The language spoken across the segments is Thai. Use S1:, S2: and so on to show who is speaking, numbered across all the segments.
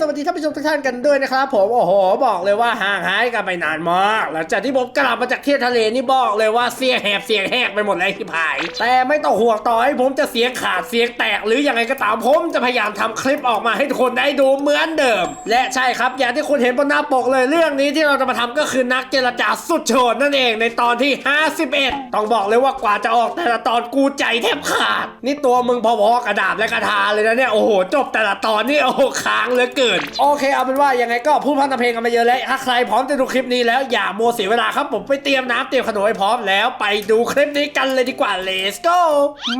S1: สวัสดีท่านผู้ชมทุกท่านกันด้วยนะครับผมโอ้โหบอกเลยว่าห่างหายกันไปนานมากหลังจากที่ผมกลับมาจากเที่ยวทะเลนี่บอกเลยว่าเสียงแหบเสียงแหกไปหมดเลยที่ผาย แต่ไม่ต้องห่วงต่อให้ผมจะเสียงขาดเสียงแตก หรือยังไงก็ตามผมจะพยายามทำคลิปออกมาให้ทุกคนได้ดูเหมือนเดิม และใช่ครับอย่างที่คุณเห็นบนหน้าปกเลยเรื่องนี้ที่เราจะมาทำก็คือนักเจรจาสุดโฉดนั่นเองในตอนที่ 51 ต้องบอกเลยว่ากว่าจะออกแต่ละตอนกูใจแทบขาด นี่ตัวมึงพอๆกระดาบและกระทาเลยนะเนี่ยโอ้โหจบแต่ละตอนนี่โอ้โหค้างเลือเกินโอเคเอาเป็นว่ายังไงก็พูดพันธเพลงกันมาเยอะแล้วถ้าใครพร้อมจะดูคลิปนี้แล้วอย่าโมวเสียเวลาครับผมไปเตรียมน้ำเตรียมขนมให้พร้อมแล้วไปดูคลิปนี้กันเลยดีกว่า let's go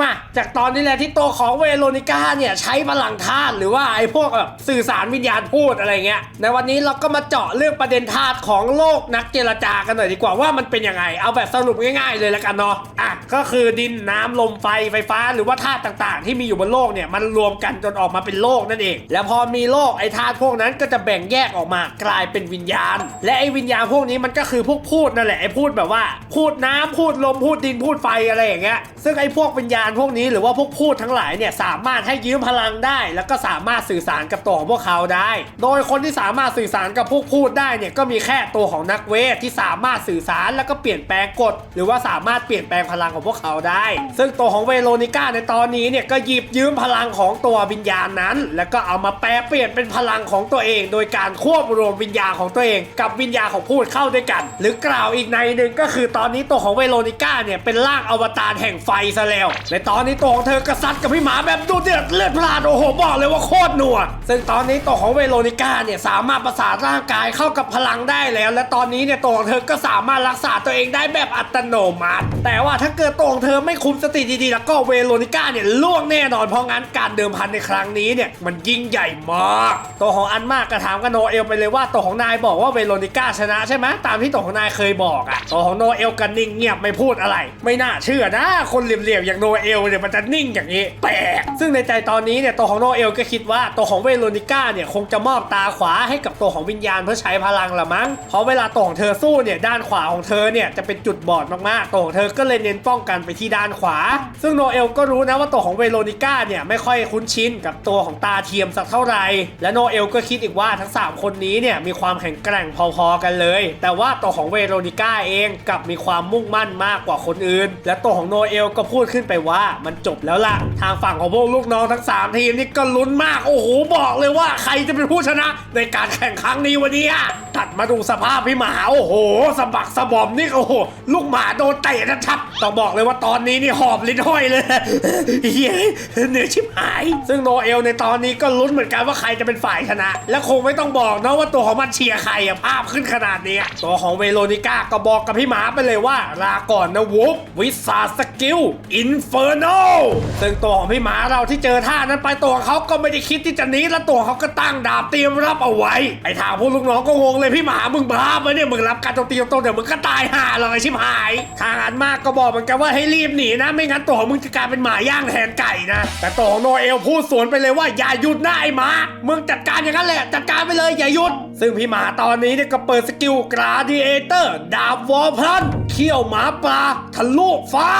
S1: มาจากตอนนี้แหละที่ตัวของเวโรนิก้าเนี่ยใช้พลังธาตุหรือว่าไอ้พวกแบบสื่อสารวิญญาณพูดอะไรเงี้ยในวันนี้เราก็มาเจาะเรื่องประเด็นธาตุของโลกนักเจรจากันหน่อยดีกว่าว่ามันเป็นยังไง เอาแบบสรุปง่ายๆเลยละกันเนาะอะก็คือดินน้ำลมไฟไฟฟ้าหรือว่าธาตุต่างๆ ที่มีอยู่บนโลกเนี่ยมันรวมกันจนออกมาเป็นโลกนั่นเอง แล้วพอมีโลกไอ้ธาตุพวกนั้นก็จะแบ่งแยกออกมากลายเป็นวิญญาณ และไอ้วิญญาณพวกนี้มันก็คือพวกพูดนั่นแหละไอ้พูดแบบว่า พูดน้ำพูดลมพูดดินพูดไฟอะไรอย่างเงี้ยซึ่งไอ้พวกวิญญาณพวกนี้หรือว่าพวกพูดทั้งหลายเนี่ยสามารถให้ยืมพลังได้ แล้วก็สามารถสื่อสารกับตัวของพวกเขาได้ โดยคนที่สามารถสื่อสารกับพวกพูดได้เนี่ยก็มีแค่ตัวของนักเวทที่สามารถสื่อสารแล้วก็เปลี่ยนแปลงกฎหรือว่าสามารถเปลี่ยนแปลงพลังของพวกเขาได้ ซึ่งตัวของเวโรนิก้าในตอนนี้เนี่ยก็หยิบยืมพลังของตัววิญญาณนั้น แล้วก็เอามาแปลเปลี่ยนเป็นพลังของตัวเองโดยการควบรวมวิญญาณของตัวเอง กับวิญญาณของพูดเข้าด้วยกัน หรือกล่าวอีกในหนึ่งก็คือตอนนี้ตัวของเวโรนิก้าเนี่ยเป็นร่างอวตารแห่งไฟซะแล้ว ในตอนนี้ตัวของเธอกระซัดกับพี่หมาแบบดูเดือดเลือดพล่านโอ้โหบอกเลยว่าโคตรหนัวซึ่งตอนนี้ตัวของเวโรนิก้าเนี่ยสามารถประสานร่างกายเข้ากับพลังได้แล้ว และตอนนี้เนี่ยตัวของเธอก็สามารถรักษาตัวเองได้แบบอัตโนมัติ แต่ว่าถ้าเกิดตัวของเธอไม่คุมสติดีๆ แล้วก็เวโรนิก้าเนี่ยล่วงแน่นอนเพราะงั้นการเดิมพันในครั้งนี้เนี่ยมันยิ่งใหญ่มาก ตัวของอันมากกระถามกับโนเอลไปเลยว่าตัวของนายบอกว่าเวโรนิก้าชนะใช่ไหมตามที่ตัวของนายเคยบอกอะตัวของโนเอลกันนิ่งเงียบไม่พูดอะไร ไม่น่าเชื่อนะ คนเหลี่ยมๆอย่างโนเอลเนี่ยมันจะนิ่งอย่างนี้แปลกซึ่งในใจตอนนี้เนี่ยตัวของโนเอลก็คิดว่าตัวของเวโรนิก้าเนี่ยคงจะมอบตาขวาให้กับตัวของวิญญาณเพื่อใช้พลังละมั้งเพราะเวลาตัวของเธอสู้เนี่ยด้านขวาของเธอเนี่ยจะเป็นจุดบอดมากๆตัวของเธอก็เลยเน้นป้องกันไปที่ด้านขวา ซึ่งโนเอลก็รู้นะว่าตัวของเวโรนิก้าเนี่ยไม่ค่อยคุ้นชินกับตัวของตาเทียมสักเท่าไหร่และโนเอลก็คิดอีกว่าทั้ง 3 คนนี้เนี่ยมีความแข็งแกร่งพอๆกันเลย แต่ว่าตัวของเวโรนิก้าเองกลับมีความมุ่งมั่นมากกว่าคนอื่น และตัวของโนเอลก็พูดขึ้นไปว่ามันจบแล้วล่ะ ทางฝั่งของพวกลูกน้องทั้ง 3 ทีมนี่ก็ลุ้นมาก โอ้โหบอกเลยว่าใครจะเป็นผู้ชนะในการแข่งครั้งนี้วันนี้อะตัดมาดูสภาพพี่หมา โอ้โหสะบักสะบอมนี่โอ้โห ลูกหมาโดนเตะนะชัดต้องบอกเลยว่าตอนนี้นี่หอบลิ้นห้อยเลยเฮ้ยเหนื่อยชิบหาย ซึ่งโนเอลในตอนนี้ก็ลุ้นเหมือนกันว่าใครจะเป็นฝ่ายชนะ และคงไม่ต้องบอกนะว่าตัวของมันเชียร์ใครอะภาพขึ้นขนาดนี้ตัวของเวโรนิก้าก็บอกกับพี่หมาไปเลยว่าลาก่อนนะวุบวิสาสกิลอินเฟอร์โนซึ่งตัวของพี่หมาเราที่เจอท่านั้นไปตัวเขาก็ไม่ได้คิดที่จะหนีและตัวเขาก็ตั้งดาบเตรียมรับเอาไว้ไอ้ทางพวกลูกน้องก็งงเลยพี่หมามึงบ้าปะเนี่ยมึงรับการโจมตีตรงๆเดี๋ยวมึงก็ตายห่าเลยชิบหายทางอันมากก็บอกเหมือนกันว่าให้รีบหนีนะ ไม่งั้นตัวของมึงจะกลายเป็นหมาย่างแทนไก่นะ แต่ตัวของโนเอลพูดสวนไปเลยว่าอย่าหยุดนะไอ้หมามึงจัดการอย่างนั้นแหละจัดการไปเลยอย่าหยุด ซึ่งพี่หมาตอนนี้เนี่ยก็เปิดสกิลกราดิเอเตอร์ ดาบวอลพลันเขี้ยวหมาปลาทะลุฟ้า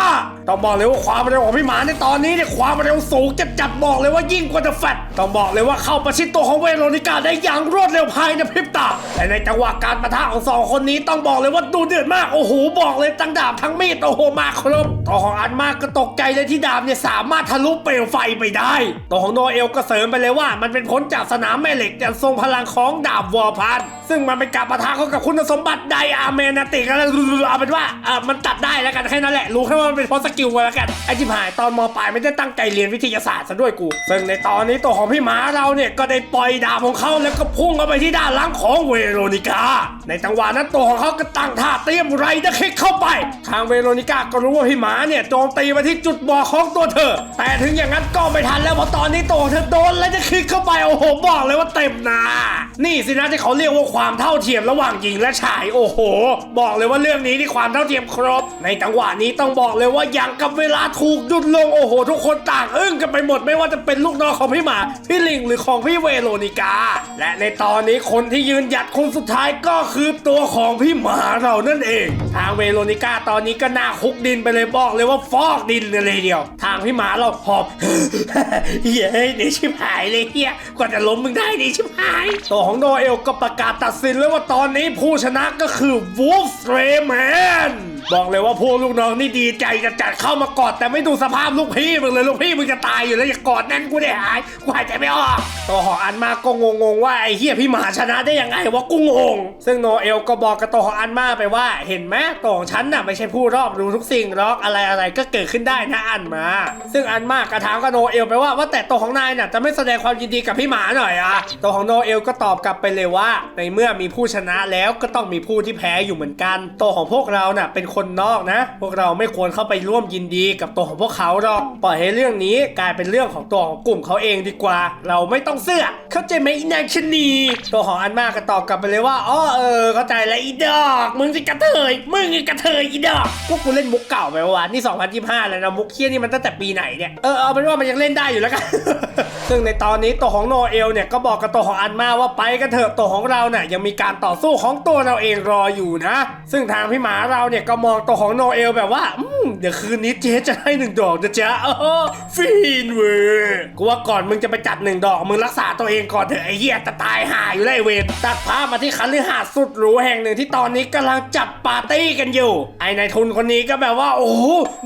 S1: ต้องบอกเลยว่าความเร็วของพี่หมาในตอนนี้เนี่ยความเร็วสูงจะจัดบอกเลยว่ายิ่งกว่าเดอะแฟตต้องบอกเลยว่าเข้าประชิดตัวของเวโรนิกาได้อย่างรวดเร็วภายในพริบตาแต่ในจังหวะการประทะของสองคนนี้ต้องบอกเลยว่าดูเดือดมากโอ้โหบอกเลยทั้งดาบทั้งมีดโอ้โหมาครบตัวของอันมากก็ตกใจเลยที่ดาบเนี่ยสามารถทะลุเปลวไฟไปได้ตัวของโนเอลก็เสริมไปเลยว่า มันเป็นผลจากสนามแม่เหล็กอย่งทรงพลังของดาบวอลพัน ซึ่งมันเป็นการประทะเข้ากับคุณสมบัติไดอาร์เมนาติกอะไรเอาเป็นว่าเออมันตัดได้แล้วกันแค่นั้นแหละ รู้แค่ว่ามันเป็นเพราะสกิลกันแล้วกันไอ้ที่ผ่านตอนมปลายไม่ได้ตั้งใจเรียนวิทยาศาสตร์ซะด้วยกู ซึ่งในตอนนี้ตัวของพี่หมาเราเนี่ยก็ได้ปล่อยดาบของเขาแล้วก็พุ่งเข้าไปที่ด้านหลังของเวโรนิกาในจังหวะนั้นตัวของเขาก็ตั้งท่าเตรียมไรเดอร์คิกเข้าไป ทางเวโรนิกาก็รู้ว่าพี่หมาเนี่ยโจมตีมาที่จุดบอดของตัวเธอ แต่ถึงอย่างนั้นก็ไม่ทันแล้วเพราะตอนนี้ตัวเธอโดนไรเดอร์คิกเข้าไปโอ้โหบอกเลยว่าเต็มหนานี่สินะที่เขาเรียกว่าควความเท่าเทียมระหว่างหญิงและชายโอ้โห บอกเลยว่าเรื่องนี้นี่ความเท่าเทียมครบ ในจังหวะนี้ต้องบอกเลยว่ายังกับเวลาถูกหยุดลงโอ้โห ทุกคนต่างอึ้งกันไปหมดไม่ว่าจะเป็นลูกน้องของพี่หมา พี่ลิงหรือของพี่เวโรนิกา และในตอนนี้คนที่ยืนหยัดคนสุดท้ายก็คือตัวของพี่หมาเรานั่นเอง ทางเวโรนิกาตอนนี้ก็หน้าคุกดินไปเลยบอกเลยว่าฟอกดินเลยเดียว ทางพี่หมาเราหอบเฮ้ยเดี๋ยวชิบหายเลยเฮียกว่าจะล้มมึงได้ดิชิบหายตัวของโนเอลก็ประกาศตัดสินแล้ว่าตอนนี้ผู้ชนะก็คือ Wolf Rayman บอกเลยว่าพวกลูกน้องนี่ดีใจจะจัดเข้ามากอดแต่ไม่ดูสภาพลูกพี่มึงเลยลูกพี่มึงจะตายอยู่แล้วอย่ากอดแน่นกูได้หายกูหายใจไม่ออกตัวขออันมาก็งงๆว่าไอ้เฮียพี่หมาชนะได้ยังไงวะกูงง ซึ่งโนเอลก็บอกกับตัวขออันมาไปว่า เห็นไหมตัวของฉันน่ะไม่ใช่ผู้รอบรู้ทุกสิ่งหรอกอะไรอะไรก็เกิดขึ้นได้นะอันมา ซึ่งอันมากระถามกับโนเอลไปว่าว่าแต่ตัวของนายน่ะจะไม่แสดงความยินดีกับพี่หมาหน่อยอะตัวของโนเอลก็ตอบกลับไปเลยว่า ในเมื่อมีผู้ชนะแล้วก็ต้องมีผู้ที่แพ้อยู่เหมือนกันตัวของพวกเราน่ะเป็นคนนอกนะ พวกเราไม่ควรเข้าไปร่วมยินดีกับตัวของพวกเขาหรอกปล่อยให้เรื่องนี้กลายเป็นเรื่องของตัวของกลุ่มเขาเองดีกว่า เราไม่ต้องเสือกเข้าใจไหมอีนางชะนีตัวของอันมากก็ตอบกลับไปเลยว่าอ๋อเออเข้าใจแล้วอีดอกมึงสิกระเทยมึงอีกระเทยอีดอกพวกกูเล่นมุกเก่าไปวะนี่2025แล้วนะมุกเคี้ยนี่มันตั้งแต่ปีไหนเนี่ยเออเอาเป็นว่ามันยังเล่นได้อยู่แล้วกัน ซึ่งในตอนนี้ตัวของโนเอลเนี่ยก็บอกกับตัวของอันมาว่าไปกันเถอะตัวของเราเนี่ยยังมีการต่อสู้ของตัวเราเองรออยู่นะ ซึ่งทางพี่หมาเราเนี่ยก็มองตัวของโนเอลแบบว่าอืมเดี๋ยวคืนนี้เจ๊จะให้หนึ่งดอกนะจ๊ะเออฟินเว้ยกูว่าก่อนมึงจะไปจัดหนึ่งดอกมึงรักษาตัวเองก่อนเถอะไอ้เหี้ยจะตายห่าอยู่แล้วไอ้เวรตัดภาพมาที่คันลือหาดสุดหรูแห่งหนึ่งที่ตอนนี้กำลังจัดปาร์ตี้กันอยู่ ไอ้นายทุนคนนี้ก็แบบว่า โอ้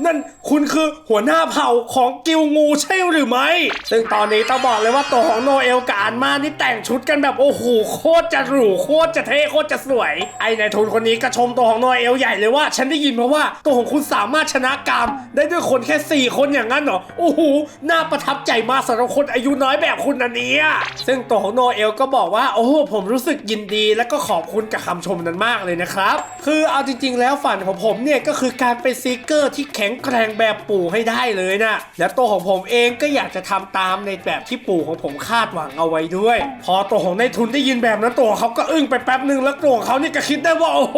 S1: นั่นคุณคือหัวหน้าเผ่าของกิลงูใช่หรือไม่ซึ่งตอนนี้ต้องบอกเลยว่าตัวของโนเอลกับอันมานี่แต่งชุดกันแบบโอ้โหโคตรจะหรูโคตรจะเท่โคตรจะสวย ไอ้นายทุนคนนี้ก็ชมตัวของโนเอลใหญ่เลยว่า ฉันได้ยินมาว่าตัวของคุณสามารถชนะกาม ได้ด้วยคนแค่ 4 คนอย่างนั้นเหรอโอ้โหน่าประทับใจมากสำหรับคนอายุน้อยแบบคุณอันเนี้ยซึ่งตัวของโนเอลก็บอกว่าโอ้โหผมรู้สึกยินดี และก็ขอบคุณกับคำชมนั้นมากเลยนะครับ คือเอาจริง ๆ แล้วฝันของผมเนี่ยก็คือการเป็นซีเกอร์ที่แข็งแกร่งแบบปู่ให้ได้เลยนะและตัวของผมเองก็อยากจะทำตามในแบบที่ปู่ของผมคาดหวังเอาไว้ด้วย พอตัวของนายทุนได้ยินแบบนั้นตัวเขาก็อึ้งไปแป๊บหนึ่งแล้วตัวของเขานี่ก็คิดได้ว่าโอ้โห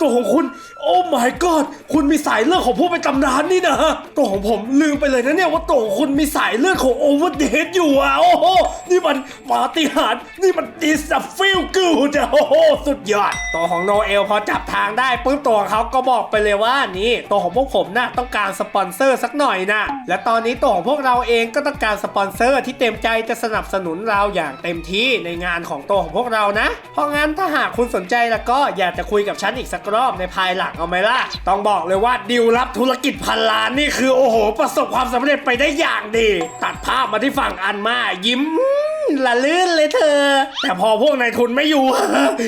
S1: ตัวของคุณ โอ้ my god คุณมีสายเลือดของผู้เป็นตำนานนี่นะตัวของผมลืมไปเลยนะเนี่ยว่าตัวของคุณมีสายเลือดของโอเวอร์เดทอยู่อะโอ้โหนี่มันปาฏิหาริย์นี่มันดิสฟิลกูดโอ้โหสุดยอดตัวของโนเอลพอจับทางได้ปุ๊บตัวของเขาก็บอกไปเลยว่านี่ตัวของพวกผมนะต้องการสปอนเซอร์สักหน่อยนะและตอนนี้ตัวของพวกเราเองก็ต้องการสปอนเซอร์ที่เต็มใจจะสนับสนุนเราอย่างเต็มที่ในงานของโตของพวกเรานะ เพราะงั้นถ้าหากคุณสนใจแล้วก็อยากจะคุยกับฉันอีกสักรอบในภายหลังเอาไหมล่ะ ต้องบอกเลยว่าดิวรับธุรกิจพันล้านนี่คือโอ้โห ประสบความสำเร็จไปได้อย่างดี ตัดภาพมาที่ฝั่งอันมายิ้ม ละลื่นเลยเธอ แต่พอพวกนายทุนไม่อยู่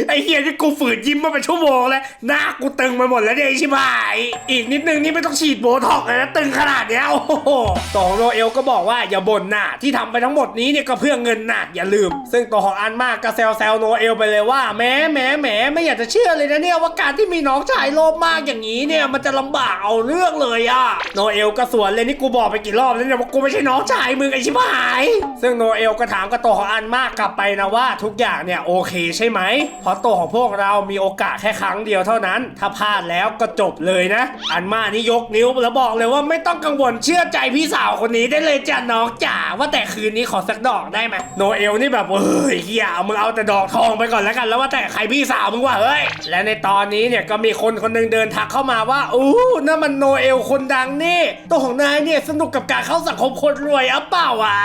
S1: ไอ้เฮียที่กูฝืนยิ้มมาเป็นชั่วโมงแล้วหน้ากูตึงไปหมดแล้วเนี่ยไอ้ชิบหายอีกนิดนึงนี่ไม่ต้องฉีดโบท็อกเลยนะตึงขนาดเนี้ยโอ้โหตัวของโรเอลก็บอกว่าอย่าบ่นนะที่ทำไปทั้งหมดนี้เนี่ยก็เพื่อเงินนะอย่าลืม ซึ่งตัวของอันมากก็แซวแซวโนเอลไปเลยว่าแหม้แหม้แหม้ไม่อยากจะเชื่อเลยนะเนี่ยว่าการที่มีน้องชายโลภมากอย่างนี้เนี่ยมันจะลำบากเอาเรื่องเลยอะโนเอลก็สวนเลยนี่กูบอกไปกี่รอบแล้วเนี่ยว่ากูไม่ใช่น้องชายมึงไอ้ชิบหาย ซึ่งโนเอลก็ถามกับตัวของอันมากกลับไปนะว่าทุกอย่างเนี่ยโอเคใช่ไหมเพราะตัวของพวกเรามีโอกาสแค่ครั้งเดียวเท่านั้น ถ้าพลาดแล้วก็จบเลยนะ อันมานี่ยกนิ้วแล้วบอกเลยว่าไม่ต้องกังวลเชื่อใจพี่สาวคนนี้ได้เลยจ้ะน้องจ๋าว่าแต่คืนนี้ขอสักดอกได้ไหมโนเอลนี่แบบเฮ้ยเฮียเอามึงเอาแต่ดอกทองไปก่อนแล้วกัน แล้วว่าแต่ใครพี่สาวมึงวะเฮ้ยและในตอนนี้เนี่ยก็มีคนคนหนึงเดินทักเข้ามาว่าอู้นั่นมันโนเอลคนดังนี่ตัวของนายเนี่ยสนุกกับการเข้าสังคมคนรวยอะเปล่าวะ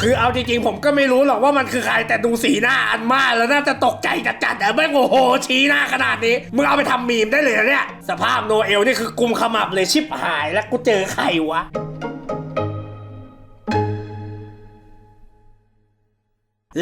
S1: คือเอาจริงๆผมก็ไม่รู้หรอกว่ามันคือใครแต่ดูสีหน้าอันมาแล้วน่าจะตกใจจัดๆแต่ไม่งโอ้โหชี้หน้าขนาดนี้มึงเอาไปทำมีมได้เลยนะเนี่ย สภาพโนเอลนี่คือกุมขมับเลยชิบหายแล้วกูเจอใครวะ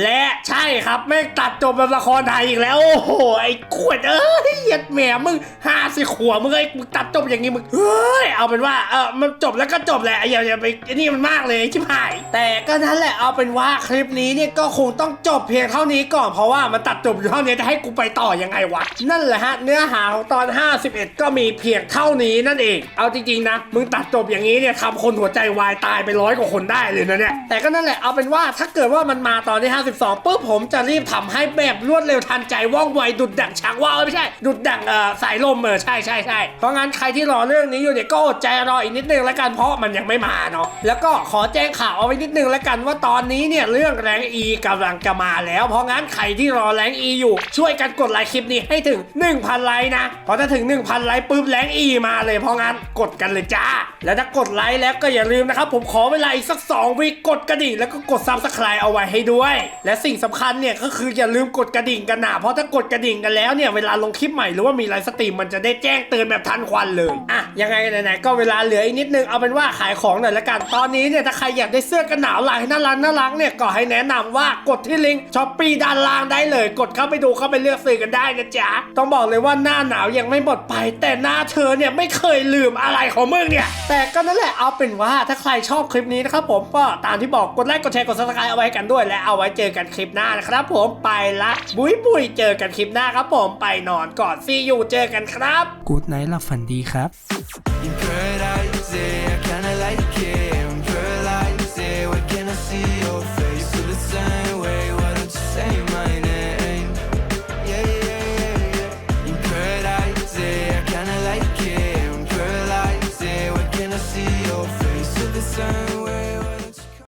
S1: และ ใช่ครับแม่ตัดจบแบบละครไทยอีกแล้ว โอ้โหไอ้ขวดเอ้ยเหยียดแหมมึงห้าสิขวบมึงไอ้มึงตัดจบอย่างงี้มึงเฮ้ยเอาเป็นว่าเออมันจบแล้วก็จบแหละอย่าอย่าไปอ้นี่มันมากเลยชิบหาย แต่ก็นั่นแหละเอาเป็นว่าคลิปนี้เนี่ยก็คงต้องจบเพียงเท่านี้ก่อนเพราะว่ามันตัดจบอยู่เท่านี้จะให้กูไปต่อยังไงวะนั่นแหละฮะเนื้อหาของตอน 51 ก็มีเพียงเท่านี้นั่นเองเอาจริงๆนะมึงตัดจบอย่างนี้เนี่ยทำคนหัวใจวายตายไปร้อยกว่าคนได้เลยนะเนี่ยแต่ก็นั่นแหละเอาเป็นว่าถ้าเกิดว่ามันมาตอนที่ 52ปุ๊บผมจะรีบทำให้แบบรวดเร็วทันใจว่องไวดุดดั่งช้างว่าวเอ้ยไม่ใช่ ดุดดั่งเอ่อสายลมเออใช่ใช่ใช่เพราะงั้นใครที่รอเรื่องนี้อยู่เนี่ยก็อดใจรออีกนิดนึงแล้วกันเพราะมันยังไม่มาเนาะแล้วก็ขอแจ้งข่าวเอาไว้นิดนึงแล้วกันว่าตอนนี้เนี่ยเรื่องแรงอีกำลังจะมาแล้ว เพราะงั้นใครที่รอแรงอีอยู่ ช่วยกันกดไลค์คลิปนี้ให้ถึง 1,000 ไลค์นะพอถ้าถึง 1,000 ไลค์ปุ๊บแรงอีมาเลยเพราะงั้นกดกันเลยจ้า แล้วถ้ากดไลค์แล้วก็อย่าลืมนะครับผมขอเวลาอีกสัก2วิกดกระดิ่งแล้วก็กดซับสไครต์เอาไว้ให้ด้วย และสิ่งสำคัญเนี่ยก็คืออย่าลืมกดกระดิ่งกันนะเพราะถ้ากดกระดิ่งกันแล้วเนี่ยเวลาลงคลิปใหม่หรือว่ามีไลฟ์สตรีมมันจะได้แจ้งเตือนแบบทันควันเลยอะยังไงไหนๆก็เวลาเหลืออีกนิดนึงเอาเป็นว่าขายของหน่อยละกันตอนนี้เนี่ยถ้าใครอยากได้เสื้อกันหนาวลายน่ารักน่ารักเนี่ยก็ให้แนะนำว่ากดที่ลิงก์ช้อปปี้ด้านล่างได้เลย กดเข้าไปดูเข้าไปเลือกซื้อกันได้นะจ๊ะต้องบอกเลยว่าหน้าหนาวยังไม่หมดไป แต่หน้าเธอเนี่ยไม่เคยลืมอะไรของมึงเนี่ยแต่ก็นั่นแหละเอาเป็นว่าถ้าใครชอบคลิปนี้นะครับผมก็ตามที่บอกกดไลค์กดแชร์กดซับสไครต์เอาไว้กันด้วย และเอาไว้เจอกันคลิปหน้านะครับผมไปละบุยบุยเจอกันคลิปหน้าครับผมไปนอนก่อนซีอยู่เจอกันครับ
S2: กูดไนท์หลับฝันดีครับ
S3: In paradise, yeah, kinda like it.